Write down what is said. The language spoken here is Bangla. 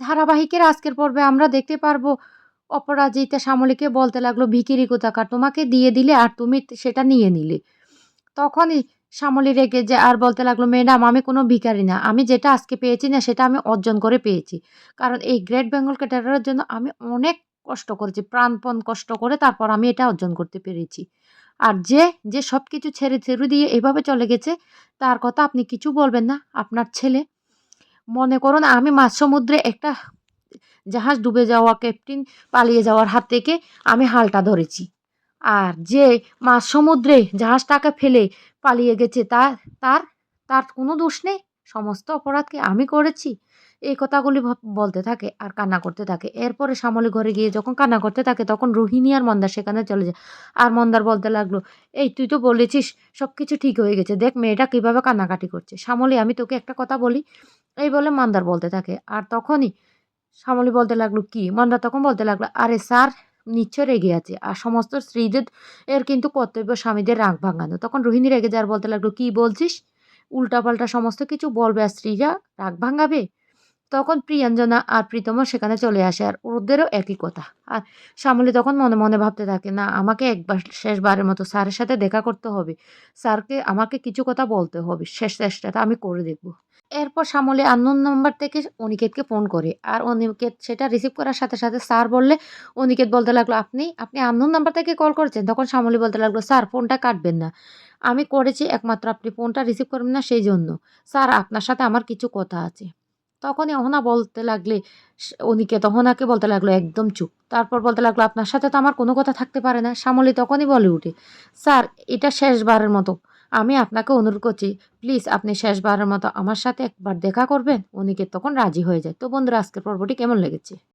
ধারাবাহিকের আজকের পর্বে আমরা দেখতে পারব, অপরাজিতা শ্যামলীকে বলতে লাগল, ভিকিরি কোথাকার? তোমাকে দিয়ে দিলে আর তুমি সেটা নিয়ে নিলে। তখনই শ্যামলী রেগে যে আর বলতে লাগল, ম্যাডাম, আমি কোনো ভিখারি না। আমি যেটা আজকে পেয়েছি না, সেটা আমি অর্জন করে পেয়েছি। কারণ এই গ্রেট বেঙ্গল ক্যাটারের জন্য আমি অনেক কষ্ট করেছি, প্রাণপণ কষ্ট করে তারপর আমি এটা অর্জন করতে পেরেছি। আর যে যে সব কিছু ছেড়ে ছেড়ে দিয়ে এভাবে চলে গেছে, তার কথা আপনি কিছু বলবেন না। আপনার ছেলে মনে করুন আমি মাঝ সমুদ্রে একটা জাহাজ ডুবে যাওয়া ক্যাপ্টেন পালিয়ে যাওয়ার হাত থেকে আমি হালটা ধরেছি। আর যে মাঝ সমুদ্রে জাহাজটাকে ফেলে পালিয়ে গেছে তার তার তার কোনো দোষ নেই। সমস্ত অপরাধকে আমি করেছি। এই কথাগুলি বলতে থাকে আর কান্না করতে থাকে। এরপরে শ্যামলী ঘরে গিয়ে যখন কান্না করতে থাকে, তখন রোহিণী আর মন্দার সেখানে চলে যায়। আর মন্দার বলতে লাগল, এই তুই তো বলেছিস সব কিছু ঠিক হয়ে গেছে। দেখ মেয়েটা কীভাবে কান্নাকাটি করছে। শ্যামলী, আমি তোকে একটা কথা বলি। এই বলে মান্দার বলতে থাকে। আর তখনই শ্যামলী বলতে লাগল, কি? মন্দার তখন বলতে লাগল, আরে স্যার, নিশ্চয় রেগে আছে। আর সমস্ত স্ত্রীদের এর কিন্তু কর্তব্য স্বামীদের রাগ ভাঙানো। তখন রোহিণী রেগে যার বলতে লাগল, কি বলছিস? উল্টাপাল্টা সমস্ত কিছু বলবে আর স্ত্রীরা রাগ ভাঙাবে? তখন প্রিয়াঞ্জনা আর প্রীতমও সেখানে চলে আসে আর ওদেরও একই কথা। আর শ্যামলী তখন মনে মনে ভাবতে থাকে, না, আমাকে একবার, শেষবারের মতো স্যারের সাথে দেখা করতে হবে। স্যারকে আমাকে কিছু কথা বলতে হবে। শেষ চেষ্টাটা আমি করে দেখব। এরপর শ্যামলী আননোন নাম্বার থেকে অনিকেতকে ফোন করে আর অনিকেত সেটা রিসিভ করার সাথে সাথে স্যার বললে, অনিকেত বলতে লাগল, আপনি আপনি আননোন নাম্বার থেকে কল করেছেন? তখন শ্যামলী বলতে লাগল, স্যার, ফোনটা কাটবেন না। আমি করেছি, একমাত্র আপনি ফোনটা রিসিভ করবেন না সেই জন্য স্যার, আপনার সাথে আমার কিছু কথা আছে। তখনই অহনা বলতে লাগলে অনিকেত অহনাকে বলতে লাগল, একদম চুপ। তারপর বলতে লাগল, আপনার সাথে তো আমার কোনো কথা থাকতে পারে না। শ্যামলী তখনই বলে উঠে, স্যার, এটা শেষবারের মতো। আমি আপনাকে অনুরোধ করছি প্লিজ আপনি শেষবারের মতো আমার সাথে একবার দেখা করবেন অনিকেত তখন রাজি হয়ে যায়। তো বন্ধুরা, আজকের পর্বটি কেমন লেগেছে?